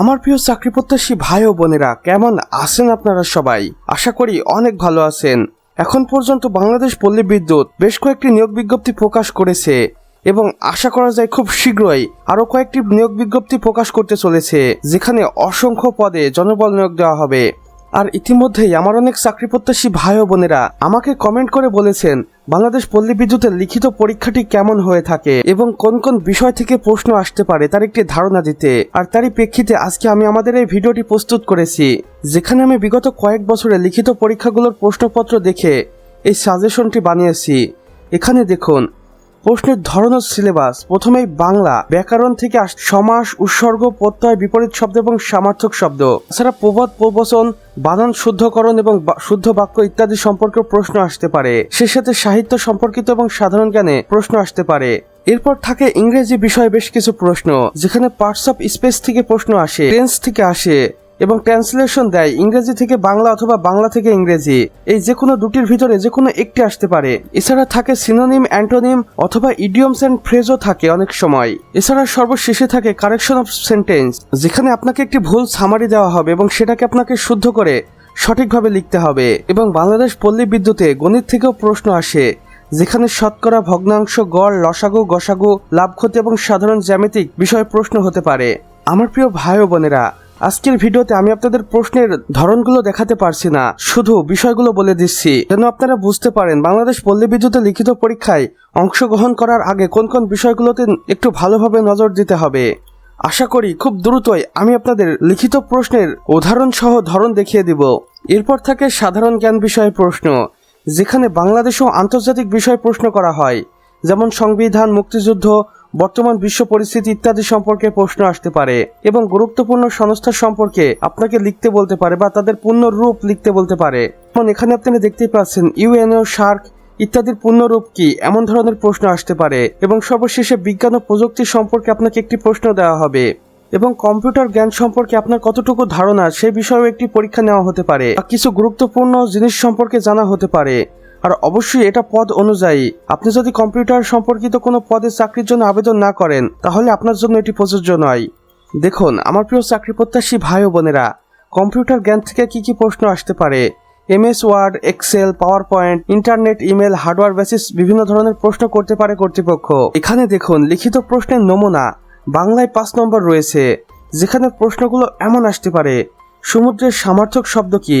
আমার প্রিয় চাকরি প্রত্যাশী ভাই ও বোনেরা, কেমন আছেন আপনারা সবাই? আশা করি অনেক ভালো আছেন। এখন পর্যন্ত বাংলাদেশ পল্লী বিদ্যুৎ বেশ কয়েকটি নিয়োগ বিজ্ঞপ্তি প্রকাশ করেছে এবং আশা করা যায় খুব শীঘ্রই আরও কয়েকটি নিয়োগ বিজ্ঞপ্তি প্রকাশ করতে চলেছে, যেখানে অসংখ্য পদে জনবল নিয়োগ দেওয়া হবে। আর ইতিমধ্যেই আমার অনেক চাকরি প্রত্যাশী ভাই ও বোনেরা আমাকে কমেন্ট করে বলেছেন বাংলাদেশ পল্লী বিদ্যুতের লিখিত পরীক্ষাটি কেমন হয়ে থাকে এবং কোন কোন বিষয় থেকে প্রশ্ন আসতে পারে তার একটি ধারণা দিতে। আর তারই প্রেক্ষিতে আজকে আমি আমাদের এই ভিডিওটি প্রস্তুত করেছি, যেখানে আমি বিগত কয়েক বছরে লিখিত পরীক্ষাগুলোর প্রশ্নপত্র দেখে এই সাজেশনটি বানিয়েছি। এখানে দেখুন প্রশ্নের ধরন সিলেবাস প্রথমেই বাংলা। ব্যাকরণ থেকে সমাস, উৎসর্গ, প্রত্যয়, বিপরীত শব্দ এবং সামার্থক শব্দ। এছাড়া প্রবাদ, প্রবচন, বানান শুদ্ধকরণ এবং শুদ্ধ বাক্য ইত্যাদি সম্পর্কে প্রশ্ন আসতে পারে। সে সাথে সাহিত্য সম্পর্কিত এবং সাধারণ জ্ঞানে প্রশ্ন আসতে পারে। এরপর থাকে ইংরেজি বিষয়ে বেশ কিছু প্রশ্ন, যেখানে পার্টস অফ স্পেস থেকে প্রশ্ন আসে টেন্স থেকে আসে। এবং ট্রান্সলেশন দেয় ইংরেজি থেকে বাংলা অথবা বাংলা থেকে ইংরেজি। এই যে কোনো দুটির ভিতরে যে কোনো একটি আসতে পারে। এছাড়া থাকে সিনোনিম অ্যান্টোনিম অথবা ইডিয়মস অ্যান্ড ফ্রেজও থাকে অনেক সময়। এছাড়া সর্বশেষে থাকে কারেকশন অফ সেন্টেন্স যেখানে আপনাকে একটি ভুল সামারি দেওয়া হবে এবং সেটাকে আপনাকে শুদ্ধ করে সঠিকভাবে লিখতে হবে। এবং বাংলাদেশ পল্লী বিদ্যুতে গণিত থেকেও প্রশ্ন আসে, যেখানে শতকরা ভগ্নাংশ গড়, লসাগু, গসাগু, লাভ ক্ষতি এবং সাধারণ জ্যামিতিক বিষয়ে প্রশ্ন হতে পারে। আমার প্রিয় ভাই ও বোনেরা আজকের ভিডিওতে আমি আপনাদের প্রশ্নের ধরনগুলো দেখাতে পারছি না। শুধু বিষয়গুলো বলে দিচ্ছি। যেন আপনারা বুঝতে পারেন, বাংলাদেশ পল্লী বিদ্যুতের লিখিত পরীক্ষায় অংশগ্রহণ করার আগে কোন কোন বিষয়গুলোতে একটু ভালোভাবে নজর দিতে হবে। আশা করি খুব দ্রুতই আমি আপনাদের লিখিত প্রশ্নের উদাহরণ সহ ধরন দেখিয়ে দিব। এরপর থাকে সাধারণ জ্ঞান বিষয়ে প্রশ্ন, যেখানে বাংলাদেশ ও আন্তর্জাতিক বিষয়ে প্রশ্ন করা হয়। যেমন সংবিধান, মুক্তিযুদ্ধ বর্তমান বিশ্ব পরিস্থিতি ইত্যাদি সম্পর্কে প্রশ্ন আসতে পারে এবং গুরুত্বপূর্ণ সংস্থা সম্পর্কে আপনাকে লিখতে বলতে পারে বা তাদের পূর্ণ রূপ লিখতে বলতে পারে। যেমন এখানে আপনি দেখতেই পাচ্ছেন, ইউএনও সার্ক ইত্যাদির পূর্ণরূপ কি? এমন ধরনের প্রশ্ন আসতে পারে এবং সর্বশেষে বিজ্ঞান ও প্রযুক্তি সম্পর্কে আপনাকে একটি প্রশ্ন দেওয়া হবে এবং কম্পিউটার জ্ঞান সম্পর্কে আপনার কতটুকু ধারণা সেই বিষয়েও একটি পরীক্ষা নেওয়া হতে পারে কিছু গুরুত্বপূর্ণ জিনিস সম্পর্কে জানা হতে পারে। আর অবশ্যই এটা পদ অনুযায়ী। আপনি যদি কম্পিউটার সম্পর্কিত কোনো পদে চাকরির জন্য আবেদন না করেন, তাহলে আপনার জন্য এটি প্রযোজ্য নয়। দেখুন, আমার প্রিয় চাকরি প্রত্যাশী ভাই ও বোনেরা, কম্পিউটার জ্ঞান থেকে কি কি প্রশ্ন আসতে পারে? MS Word, Excel PowerPoint internet, email, hardware basis, বিভিন্ন ধরনের প্রশ্ন করতে পারে কর্তৃপক্ষ। এখানে দেখুন, লিখিত প্রশ্নের নমুনা, বাংলায় পাঁচ নম্বর রয়েছে, যেখানে প্রশ্নগুলো এমন আসতে পারে, সমুদ্রের সামার্থক শব্দ কি?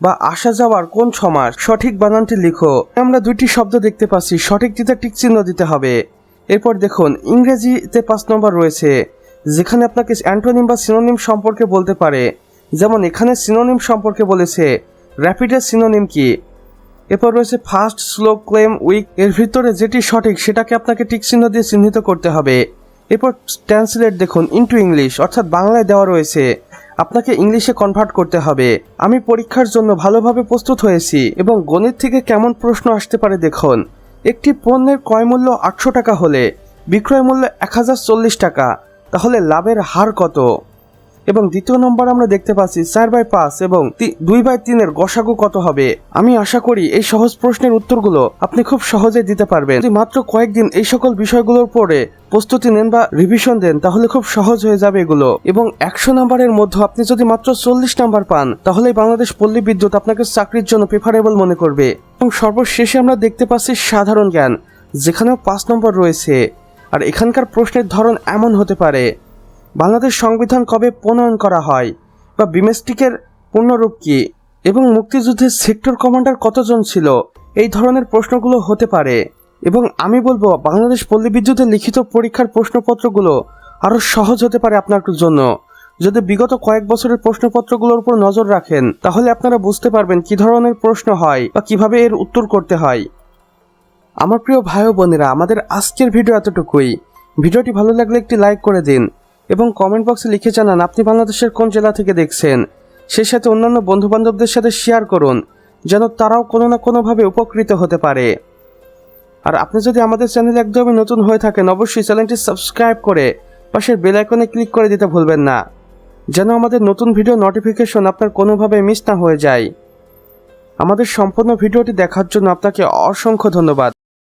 বা আসা যাওয়ার কোন সমাস সঠিক বানানটি লিখো। আমরা দুইটি শব্দ দেখতে পাচ্ছি সঠিক দিতে টিক চিহ্ন দিতে হবে। এরপর দেখুন, ইংরেজিতে পাঁচ নম্বর রয়েছে, যেখানে আপনাকে অ্যান্টোনিম বা সিনোনিম সম্পর্কে বলতে পারে। যেমন, এখানে সিনোনিম সম্পর্কে বলেছে র্যাপিডের সিনোনিম কি? এরপর রয়েছে ফাস্ট স্লো ক্লেম উইক এর ভিতরে যেটি সঠিক, সেটাকে আপনাকে টিক চিহ্ন দিয়ে চিহ্নিত করতে হবে। এরপর ট্রান্সলেট দেখুন ইনটু ইংলিশ অর্থাৎ বাংলায় দেওয়া রয়েছে আপনাকে ইংলিশে কনভার্ট করতে হবে। আমি পরীক্ষার জন্য ভালোভাবে প্রস্তুত হয়েছি এবং গণিত থেকে কেমন প্রশ্ন আসতে পারে দেখুন। একটি পণ্যের ক্রয় মূল্য আটশো টাকা হলে, বিক্রয় মূল্য এক হাজার চল্লিশ টাকা, তাহলে লাভের হার কত? এবং দ্বিতীয় নম্বর আমরা দেখতে পাচ্ছি চার বাই পাঁচ এবং দুই বাই তিনের গসাগু কত হবে? আমি আশা করি এই সহজ প্রশ্নের উত্তরগুলো আপনি খুব সহজে দিতে পারবেন। যদি মাত্র কয়েকদিন এই সকল বিষয়গুলোর পরে প্রস্তুতি নেন বা রিভিশন দেন, তাহলে খুব সহজ হয়ে যাবে এগুলো। এবং একশো নাম্বারের মধ্যে আপনি যদি মাত্র চল্লিশ নাম্বার পান তাহলে বাংলাদেশ পল্লী বিদ্যুৎ আপনাকে চাকরির জন্য প্রেফারেবল মনে করবে। এবং সর্বশেষে আমরা দেখতে পাচ্ছি সাধারণ জ্ঞান, যেখানেও পাঁচ নম্বর রয়েছে। আর এখানকার প্রশ্নের ধরন এমন হতে পারে। বাংলাদেশ সংবিধান কবে প্রণয়ন করা হয়? বা বিমেস্টিকের পূর্ণরূপ কি? এবং মুক্তিযুদ্ধের সেক্টর কমান্ডার কতজন ছিল? এই ধরনের প্রশ্নগুলো হতে পারে। এবং আমি বলব, বাংলাদেশ পল্লী বিদ্যুতের লিখিত পরীক্ষার প্রশ্নপত্রগুলো আরও সহজ হতে পারে আপনার জন্য। যদি বিগত কয়েক বছরের প্রশ্নপত্রগুলোর উপর নজর রাখেন, তাহলে আপনারা বুঝতে পারবেন কি ধরনের প্রশ্ন হয় বা কীভাবে এর উত্তর করতে হয়। আমার প্রিয় ভাই বোনেরা, আমাদের আজকের ভিডিও এতটুকুই। ভিডিওটি ভালো লাগলে একটি লাইক করে দিন। এবং কমেন্ট বক্সে লিখে জানান, আপনি বাংলাদেশের কোন জেলা থেকে দেখছেন? সেই সাথে অন্যান্য বন্ধু বান্ধবদের সাথে শেয়ার করুন, যেন তারাও কোনো না কোনোভাবে উপকৃত হতে পারে। আর আপনি যদি আমাদের চ্যানেলে একদমই নতুন হয়ে থাকেন, অবশ্যই চ্যানেলটি সাবস্ক্রাইব করে পাশের বেল আইকনে ক্লিক করে দিতে ভুলবেন না, যেন আমাদের নতুন ভিডিও নোটিফিকেশন আপনার কোনোভাবে মিস না হয়ে যায়। আমাদের সম্পূর্ণ ভিডিওটি দেখার জন্য আপনাকে অসংখ্য ধন্যবাদ।